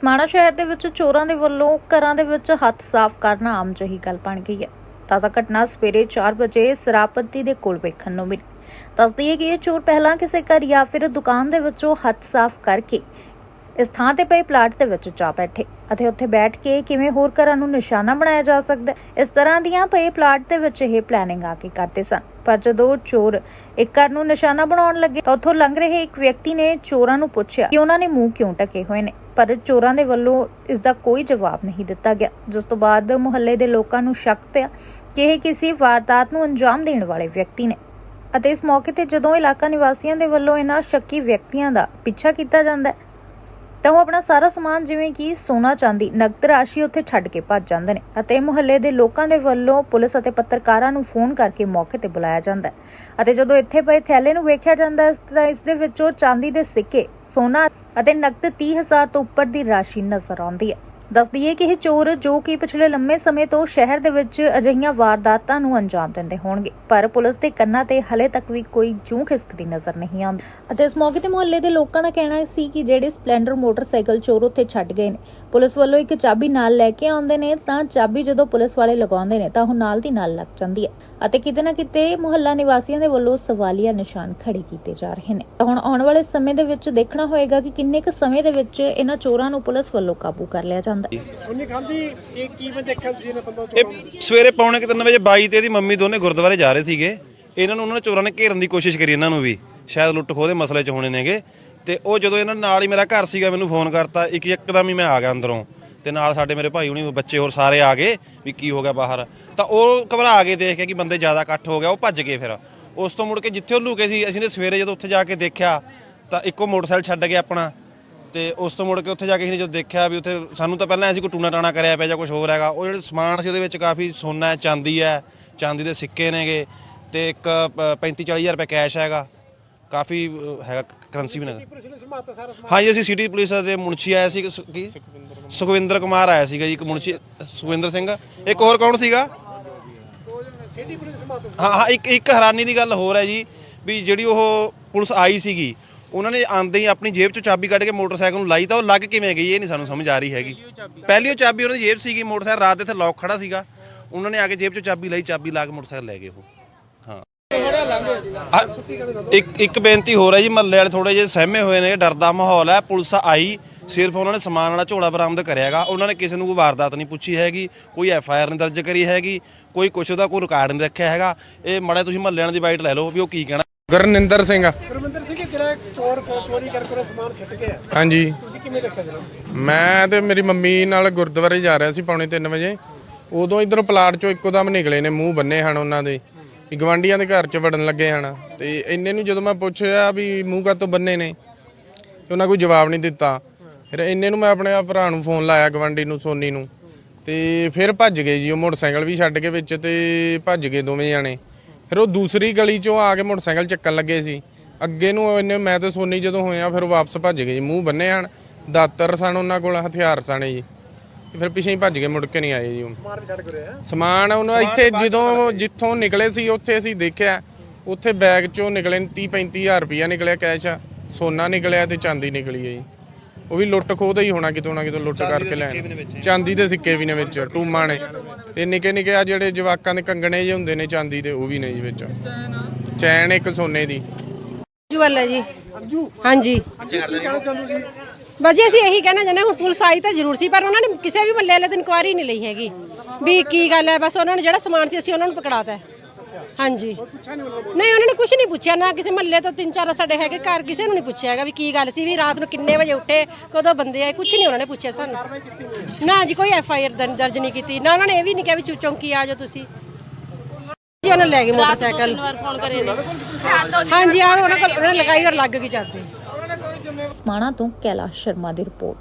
ਸਮਾਣਾ ਸ਼ਹਿਰ ਦੇ ਵਿੱਚ ਚੋਰਾਂ ਦੇ ਵੱਲੋਂ ਘਰਾਂ ਦੇ ਵਿੱਚ ਹੱਥ ਸਾਫ਼ ਕਰਨਾ ਆਮ ਜਿਹੀ ਗੱਲ ਬਣ ਗਈ ਹੈ। ਤਾਜ਼ਾ ਘਟਨਾ ਸਵੇਰੇ 4 ਵਜੇ ਸਰਾਪਤੀ ਦੇ ਕੋਲ ਵੇਖਣ ਨੂੰ ਮਿਲੀ। ਦੱਸਦੀ ਹੈ ਕਿ ਇਹ ਚੋਰ ਪਹਿਲਾਂ ਕਿਸੇ ਘਰ ਜਾਂ ਫਿਰ ਦੁਕਾਨ ਦੇ ਵਿੱਚੋਂ ਹੱਥ ਸਾਫ਼ ਕਰਕੇ ਇਸ ਥਾਂ ਤੇ ਪਏ ਪਲਾਟ ਦੇ ਵਿੱਚ ਜਾ ਬੈਠੇ ਅਤੇ ਉੱਥੇ ਬੈਠ ਕੇ ਕਿਵੇਂ ਹੋਰ ਘਰਾਂ ਨੂੰ ਨਿਸ਼ਾਨਾ ਬਣਾਇਆ ਜਾ ਸਕਦਾ ਇਸ ਤਰ੍ਹਾਂ ਦੀਆਂ ਪਏ ਪਲਾਟ ਦੇ ਵਿੱਚ ਇਹ ਪਲੈਨਿੰਗ ਆ ਕੇ ਕਰਦੇ ਸਨ। ਪਰ ਜਦੋਂ ਚੋਰ ਇੱਕ ਘਰ ਨੂੰ ਨਿਸ਼ਾਨਾ ਬਣਾਉਣ ਲੱਗੇ ਤਾਂ ਉੱਥੋਂ ਲੰਘ ਰਹੇ ਇੱਕ ਵਿਅਕਤੀ ਨੇ ਚੋਰਾਂ ਨੂੰ ਪੁੱਛਿਆ ਕਿ ਉਹਨਾਂ ਨੇ ਮੂੰਹ ਕਿਉਂ ਢਕੇ ਹੋਏ ਨੇ, ਪਰ ਚੋਰਾਂ ਦੇ ਵੱਲੋਂ ਇਸ ਦਾ ਕੋਈ ਜਵਾਬ ਨਹੀਂ ਦਿੱਤਾ ਗਿਆ। ਜਿਸ ਤੋਂ ਬਾਅਦ ਮੁਹੱਲੇ ਦੇ ਲੋਕਾਂ ਨੂੰ ਸ਼ੱਕ ਪਿਆ ਕਿ ਇਹ ਕਿਸੇ ਵਾਰਦਾਤ ਨੂੰ ਅੰਜਾਮ ਦੇਣ ਵਾਲੇ ਵਿਅਕਤੀ ਨੇ। ਅਤੇ ਇਸ ਮੌਕੇ ਤੇ ਜਦੋਂ ਇਲਾਕਾ ਨਿਵਾਸੀਆਂ ਦੇ ਵੱਲੋਂ ਇਹਨਾਂ ਸ਼ੱਕੀ ਵਿਅਕਤੀਆਂ ਦਾ ਪਿੱਛਾ ਕੀਤਾ ਜਾਂਦਾ ਹੈ ਤਾਂ ਉਹ ਆਪਣਾ ਸਾਰਾ ਸਮਾਨ ਜਿਵੇਂ ਕਿ ਸੋਨਾ, ਚਾਂਦੀ, ਨਕਦ ਰਾਸ਼ੀ ਉੱਥੇ ਛੱਡ ਕੇ ਭੱਜ ਜਾਂਦੇ ਨੇ ਅਤੇ ਮੁਹੱਲੇ ਦੇ ਲੋਕਾਂ ਦੇ ਵੱਲੋਂ ਪੁਲਿਸ ਅਤੇ ਪੱਤਰਕਾਰਾਂ ਨੂੰ ਫੋਨ ਕਰਕੇ ਮੌਕੇ ਤੇ ਬੁਲਾਇਆ ਜਾਂਦਾ ਹੈ। ਅਤੇ ਜਦੋਂ ਇੱਥੇ ਪਏ ਥੈਲੇ ਨੂੰ ਵੇਖਿਆ ਜਾਂਦਾ ਹੈ, ਤਾਂ ਇਸ ਦੇ ਵਿੱਚੋਂ ਚਾਂਦੀ ਦੇ ਸਿੱਕੇ, ਸੋਨਾ ਅਤੇ ਨਕਦ 30000 ਤੋਂ ਉੱਪਰ ਦੀ ਰਾਸ਼ੀ ਨਜ਼ਰ ਆਉਂਦੀ ਹੈ। ਦੱਸਦੀ ਹੈ ਕਿ ਇਹ ਚੋਰ ਜੋ ਕਿ ਪਿਛਲੇ ਲੰਮੇ ਸਮੇਂ ਤੋਂ ਸ਼ਹਿਰ ਦੇ ਵਿੱਚ ਅਜਿਹੀਆਂ ਵਾਰਦਾਤਾਂ ਨੂੰ ਅੰਜਾਮ ਦਿੰਦੇ ਹੋਣਗੇ, ਪਰ ਪੁਲਿਸ ਦੇ ਕੰਨਾਂ ਤੇ ਹਲੇ ਤੱਕ ਵੀ ਕੋਈ ਜੂੰ ਖਿਸਕਦੀ ਨਜ਼ਰ ਨਹੀਂ ਆਉਂਦੀ। ਅਤੇ ਇਸ ਮੌਕੇ ਤੇ ਮੁਹੱਲੇ ਦੇ ਲੋਕਾਂ ਦਾ ਕਹਿਣਾ ਸੀ ਕਿ ਜਿਹੜੇ ਸਪਲੈਂਡਰ ਮੋਟਰਸਾਈਕਲ ਚੋਰ ਉੱਥੇ ਛੱਡ ਗਏ ਨੇ ਪੁਲਿਸ ਵੱਲੋਂ ਇੱਕ ਚਾਬੀ ਨਾਲ ਲੈ ਕੇ ਆਉਂਦੇ ਨੇ ਤਾਂ ਚਾਬੀ ਜਦੋਂ ਪੁਲਿਸ ਵਾਲੇ ਲਗਾਉਂਦੇ ਨੇ ਤਾਂ ਉਹ ਨਾਲ ਦੀ ਨਾਲ ਲੱਗ ਜਾਂਦੀ ਹੈ। ਅਤੇ ਕਿਤੇ ਨਾ ਕਿਤੇ ਮੁਹੱਲਾ ਨਿਵਾਸੀਆਂ ਦੇ ਵੱਲੋਂ ਸਵਾਲੀਆ ਨਿਸ਼ਾਨ ਖੜੇ ਕੀਤੇ ਜਾ ਰਹੇ ਨੇ। ਤਾਂ ਹੁਣ ਆਉਣ ਵਾਲੇ ਸਮੇਂ ਦੇ ਵਿੱਚ ਦੇਖਣਾ ਹੋਏਗਾ ਕਿ ਕਿੰਨੇ ਕੁ ਸਮੇਂ ਦੇ ਵਿੱਚ ਇਹਨਾਂ ਚੋਰਾਂ ਨੂੰ ਪੁਲਿਸ ਵੱਲੋਂ ਕਾਬੂ ਕਰ ਲਿਆ ਜਾਂਦਾ ਹੈ। ਉਨੀ ਖਾਨ ਜੀ ਇਹ ਕੀ ਮੈਂ ਦੇਖਿਆ ਤੁਸੀਂ ਨੇ? ਬੰਦਾ ਇਹ ਸਵੇਰੇ ਪੌਣੇ 3 ਵਜੇ ਬਾਈ ਤੇ ਇਹਦੀ ਮੰਮੀ ਦੋਨੇ ਗੁਰਦੁਆਰੇ ਜਾ ਰਹੇ ਸੀਗੇ। ਇਹਨਾਂ ਨੂੰ ਉਹਨਾਂ ਨੇ ਚੋਰਾਂ ਨੇ ਘੇਰਨ ਦੀ ਕੋਸ਼ਿਸ਼ ਕਰੀ ਇਹਨਾਂ ਨੂੰ ਵੀ। ਸ਼ਾਇਦ ਲੁੱਟ ਖੋਹ ਦੇ ਮਸਲੇ 'ਚ ਹੋਣੇ ਨੇਗੇ। ਤੇ ਉਹ ਜਦੋਂ ਇਹਨਾਂ ਨਾਲ ਹੀ ਮੇਰਾ ਘਰ ਸੀਗਾ, ਮੈਨੂੰ ਫੋਨ ਕਰਤਾ, ਇੱਕ ਇੱਕਦਮ ਹੀ ਮੈਂ ਆ ਗਿਆ ਅੰਦਰੋਂ। ਤੇ ਨਾਲ ਸਾਡੇ ਮੇਰੇ ਭਾਈ ਹੁਣੀ, ਬੱਚੇ ਹੋਰ ਸਾਰੇ ਆ ਗਏ ਵੀ ਕੀ ਹੋ ਗਿਆ ਬਾਹਰ। ਤਾਂ ਉਹ ਘਬਰਾ ਕੇ ਦੇਖ ਕੇ ਕਿ ਬੰਦੇ ਜ਼ਿਆਦਾ ਇਕੱਠ ਹੋ ਗਿਆ, ਉਹ ਭੱਜ ਗਏ ਫਿਰ। ਉਸ ਤੋਂ ਮੁੜ ਕੇ ਜਿੱਥੇ ਉਹ ਲੁਕੇ ਸੀ, ਅਸੀਂ ਨੇ ਸਵੇਰੇ ਜਦੋਂ ਉੱਥੇ ਜਾ ਕੇ ਦੇਖਿਆ, ਤਾਂ ਇੱਕੋ ਮੋਟਰਸਾਈਕਲ ਛੱਡ ਗਿਆ ਆਪਣਾ। ਤੇ ਉਸ ਤੋਂ ਮੁੜ ਕੇ ਉੱਥੇ ਜਾ ਕੇ ਅਸੀਂ ਜਦੋਂ ਦੇਖਿਆ ਵੀ ਉੱਥੇ ਸਾਨੂੰ ਤਾਂ ਪਹਿਲਾਂ ਅਸੀਂ ਕੋਈ ਟੂਣਾ ਟਾਣਾ ਕਰਿਆ ਪਿਆ ਜਾਂ ਕੁਝ ਹੋਰ ਹੈਗਾ, ਉਹ ਜਿਹੜੇ ਸਮਾਨ ਸੀ ਉਹਦੇ ਵਿੱਚ ਕਾਫੀ ਸੋਨਾ ਹੈ, ਚਾਂਦੀ ਹੈ, ਚਾਂਦੀ ਦੇ ਸਿੱਕੇ ਨੇਗੇ ਤੇ ਇੱਕ 35 40000 ਰੁਪਏ ਕੈਸ਼ ਹੈਗਾ। ਕਾਫੀ ਅ, ਹੈਗਾ ਕਰੰਸੀ ਵੀ ਨੇਗਾ ਪੁਲਿਸ ਨੇ ਸਮਾਤਾ ਸਾਰਾ ਸਮਾਨ ਹਾਂ ਜੀ ਅਸੀਂ ਸਿਟੀ ਪੁਲਿਸ ਦੇ ਮੁਨਸ਼ੀ ਆਇਆ ਸੀ ਕੀ? ਸੁਖਵਿੰਦਰ ਕੁਮਾਰ ਆਇਆ ਸੀਗਾ ਜੀ ਇੱਕ ਮੁਨਸ਼ੀ ਸੁਖਵਿੰਦਰ ਸਿੰਘ। ਇੱਕ ਹੋਰ ਕੌਣ ਸੀਗਾ? ਸਿਟੀ ਪੁਲਿਸ ਸਮਾਤਾ ਹਾਂ ਹਾਂ ਇੱਕ ਇੱਕ ਹੈਰਾਨੀ ਦੀ ਗੱਲ ਹੋਰ ਹੈ ਜੀ ਵੀ ਜਿਹੜੀ ਉਹ ਪੁਲਿਸ ਆਈ ਸੀਗੀ ਉਹਨਾਂ ਨੇ ਆਂਦੇ ਹੀ ਆਪਣੀ ਜੇਬ ਚੋਂ ਚਾਬੀ ਕੱਢ ਕੇ ਮੋਟਰਸਾਈਕਲ ਨੂੰ ਲਾਈ ਤਾਂ ਉਹ ਲੱਗ ਕਿਵੇਂ ਗਈ ਇਹ ਨਹੀਂ ਸਾਨੂੰ ਸਮਝ ਆ ਰਹੀ ਹੈਗੀ। ਪਹਿਲੀ ਉਹ ਚਾਬੀ। ਉਹਨਾਂ ਦੀ ਜੇਬ ਸੀਗੀ ਮੋਟਰਸਾਈਕਲ ਰਾਤ ਦੇ ਇੱਥੇ ਲੌਕ ਖੜਾ ਸੀਗਾ ਉਹਨਾਂ ਨੇ ਆ ਕੇ ਜੇਬ ਚੋਂ ਚਾਬੀ ਲਈ ਚਾਬੀ ਲਾ ਕੇ ਮੋਟਰਸਾਈਕਲ ਲੈ ਗਏ ਉਹ। ਇੱਕ ਇੱਕ ਬੇਨਤੀ ਹੋਰ ਹੈ ਜੀ ਮਹੱਲੇ ਵਾਲੇ ਥੋੜੇ ਜਿਹੇ ਸਹਿਮੇ ਹੋਏ ਨੇ ਡਰ ਦਾ ਮਾਹੌਲ ਹੈ ਪੁਲਿਸ ਆਈ ਸਿਰਫ ਉਹਨਾਂ ਨੇ ਸਮਾਨ ਵਾਲਾ ਝੋਲਾ ਬਰਾਮਦ ਕਰਿਆਗਾ ਉਹਨਾਂ ਨੇ ਕਿਸੇ ਨੂੰ ਕੋਈ ਵਾਰਦਾਤ ਨਹੀਂ ਪੁੱਛੀ ਹੈਗੀ ਕੋਈ ਐਫ ਆਈ ਆਰ ਨਹੀਂ ਦਰਜ ਕਰੀ ਹੈਗੀ ਕੋਈ ਕੁਛ ਉਹਦਾ ਕੋਈ ਰਿਕਾਰਡ ਨਹੀਂ ਰੱਖਿਆ ਹੈਗਾ ਇਹ ਮੜਾ ਤੁਸੀਂ ਮਹੱਲੇ ਵਾਲਿਆਂ ਦੀ ਬਾਈਟ ਲੈ ਲਓ ਵੀ ਉਹ ਕੀ ਕਹਿਣਾ। ਗੁਰਨਿੰਦਰ ਸਿੰਘ ਗੁਰਮਿੰਦਰ ਸਿੰਘ ਜਿਹੜਾ ਚੋਰ ਚੋਰੀ ਕਰਕੇ ਸਮਾਨ ਛੱਡ ਗਿਆ। ਹਾਂਜੀ। ਤੁਸੀਂ ਕਿਵੇਂ ਦੇਖਿਆ ਜਨਾਬ? ਮੈਂ ਤੇ ਮੇਰੀ ਮੰਮੀ ਨਾਲ ਗੁਰਦੁਆਰੇ ਜਾ ਰਿਹਾ ਸੀ ਪੌਣੇ 3 ਵਜੇ ਉਦੋਂ ਇਧਰੋਂ ਪਲਾਟ ਚੋਂ ਇੱਕੋ ਦਮ ਨਿਕਲੇ ਨੇ ਮੂੰਹ ਬੰਨੇ ਹਨ ਉਹਨਾਂ ਦੇ। ਵੀ ਗਵਾਂਡੀਆਂ ਦੇ ਘਰ ਚ ਵੜਨ ਲੱਗੇ ਹਨ। ਤੇ ਇੰਨੇ ਨੂੰ ਜਦੋਂ ਮੈਂ ਪੁੱਛਿਆ ਵੀ ਮੂੰਹ ਕਾਤੋਂ ਬੰਨੇ ਨੇ, ਤੇ ਉਹਨਾਂ ਕੋਈ ਜਵਾਬ ਨਹੀਂ ਦਿੱਤਾ। ਫਿਰ ਇੰਨੇ ਨੂੰ ਮੈਂ ਆਪਣੇ ਆ ਭਰਾ ਨੂੰ ਫੋਨ ਲਾਇਆ ਗਵਾਂਡੀ ਨੂੰ, ਸੋਨੀ ਨੂੰ। ਤੇ ਫਿਰ ਭੱਜ ਗਏ ਜੀ, ਉਹ ਮੋਟਰਸਾਈਕਲ ਵੀ ਛੱਡ ਕੇ ਵਿੱਚ ਤੇ ਭੱਜ ਗਏ ਦੋਵੇਂ ਜਾਣੇ। ਫਿਰ ਉਹ ਦੂਸਰੀ ਗਲੀ ਚੋਂ ਆ ਕੇ ਮੋਟਰਸਾਈਕਲ ਚੱਕਣ ਲੱਗੇ ਸੀ। ਅੱਗੇ ਨੂੰ ਇਹਨੇ, ਮੈਂ ਤੇ ਸੋਨੀ ਜਦੋਂ ਹੋਇਆ ਫਿਰ ਉਹ ਵਾਪਸ ਭੱਜ ਗਏ ਜੀ। ਮੂੰਹ ਬੰਨੇ ਹਨ। ਦਾਤਰ ਸਨ ਉਹਨਾਂ ਕੋਲ, ਹਥਿਆਰ ਸਨ ਜੀ। ਤੇ ਫਿਰ ਪਿੱਛੇ ਹੀ ਭੱਜ ਗਏ ਮੁੜ ਕੇ ਨਹੀਂ ਆਏ ਜੀ ਉਹ। ਸਮਾਨ ਵੀ ਛੱਡ ਸਮਾਨ ਉਹਨਾਂ ਇੱਥੇ ਜਦੋਂ ਜਿੱਥੋਂ ਨਿਕਲੇ ਸੀ ਉੱਥੇ ਅਸੀਂ ਦੇਖਿਆ ਉੱਥੇ ਬੈਗ ਚੋਂ ਨਿਕਲੇ 30 35000 ਰੁਪਇਆ ਨਿਕਲਿਆ ਕੈਸ਼ ਸੋਨਾ ਨਿਕਲਿਆ ਤੇ ਚਾਂਦੀ ਨਿਕਲੀ ਹੈ ਜੀ। ਉਹ ਵੀ ਲੁੱਟ ਖੋਹ ਦਾ ਹੀ ਹੋਣਾ ਕਿਤੋਂ ਨਾ ਕਿਤੋਂ ਲੁੱਟ ਕਰਕੇ ਲੈਣ। ਚਾਂਦੀ ਦੇ ਸਿੱਕੇ ਵੀ ਨੇ ਵਿੱਚ ਟੂਮਾਂ ਨੇ। ਤੇ ਨਿੱਕੇ ਨਿੱਕੇ ਆ ਜਿਹੜੇ ਜਵਾਕਾਂ ਦੇ ਕੰਗਣੇ ਜਿਹੇ ਹੁੰਦੇ ਨੇ ਚਾਂਦੀ ਦੇ ਉਹ ਵੀ ਨੇ ਜੀ ਵਿੱਚ। ਚੈਨ ਇੱਕ ਸੋਨੇ ਦੀ। ਜੁਵਲ ਹੈ ਜੀ। ਹਾਂਜੀ। ਕੀ ਕਹਿਣਾ ਚਾਹੁੰਦੇ ਸੀ ਬਸ ਜੀ ਅਸੀਂ ਇਹੀ ਕਹਿਣਾ ਚਾਹੁੰਦੇ ਹਾਂ, ਹੁਣ ਪੁਲਿਸ ਆਈ ਤਾਂ ਜ਼ਰੂਰ ਸੀ ਪਰ ਉਹਨਾਂ ਨੇ ਕਿਸੇ ਵੀ ਮੱਲੇ ਵਾਲੇ ਦੀ ਇਨਕੁਆਇਰੀ ਨਹੀਂ ਲਈ ਹੈਗੀ। ਵੀ ਕੀ ਗੱਲ ਹੈ ਬਸ ਉਹਨਾਂ ਨੇ ਜਿਹੜਾ ਸਮਾਨ ਸੀ ਅਸੀਂ ਉਹਨਾਂ ਨੂੰ ਪਕੜਾਤਾ ਹੈ। ਹਾਂਜੀ। ਨਹੀਂ ਉਹਨਾਂ ਨੇ ਕੁਝ ਨਹੀਂ ਪੁੱਛਿਆ ਨਾ ਕਿਸੇ ਮੱਲੇ ਤੋਂ ਤਿੰਨ ਚਾਰ ਸਾਡੇ ਹੈਗੇ ਘਰ ਕਿਸੇ ਨੂੰ ਨਹੀਂ ਪੁੱਛਿਆ ਹੈਗਾ ਵੀ ਕੀ ਗੱਲ ਸੀ ਵੀ ਰਾਤ ਨੂੰ ਕਿੰਨੇ ਵਜੇ ਉੱਠੇ ਕਦੋਂ ਬੰਦੇ ਆਏ ਕੁਝ ਨਹੀਂ ਉਹਨਾਂ ਨੇ ਪੁੱਛਿਆ ਸਾਨੂੰ। ਨਾ ਜੀ ਕੋਈ ਐਫ ਆਈ ਆਰ ਦਰਜ ਨਹੀਂ ਕੀਤੀ ਨਾ ਉਹਨਾਂ ਨੇ ਇਹ ਵੀ ਨਹੀਂ ਕਿਹਾ ਵੀ ਚੁ- ਚੌਂਕੀ ਆ ਜਾਓ ਤੁਸੀਂ। ਜੀ ਉਹਨਾਂ ਨੇ ਲੈ ਗਏ ਮੋਟਰਸਾਈਕਲ। ਹਾਂਜੀ ਆ ਉਹਨਾਂ ਕੋਲ ਉਹਨਾਂ ਨੇ ਲਗਾਈ ਔਰ ਲੱਗ ਗਈ ਚਾਬੀ। ਸਮਾਣਾ ਤੋਂ ਕੈਲਾਸ਼ ਸ਼ਰਮਾ ਦੀ ਰਿਪੋਰਟ।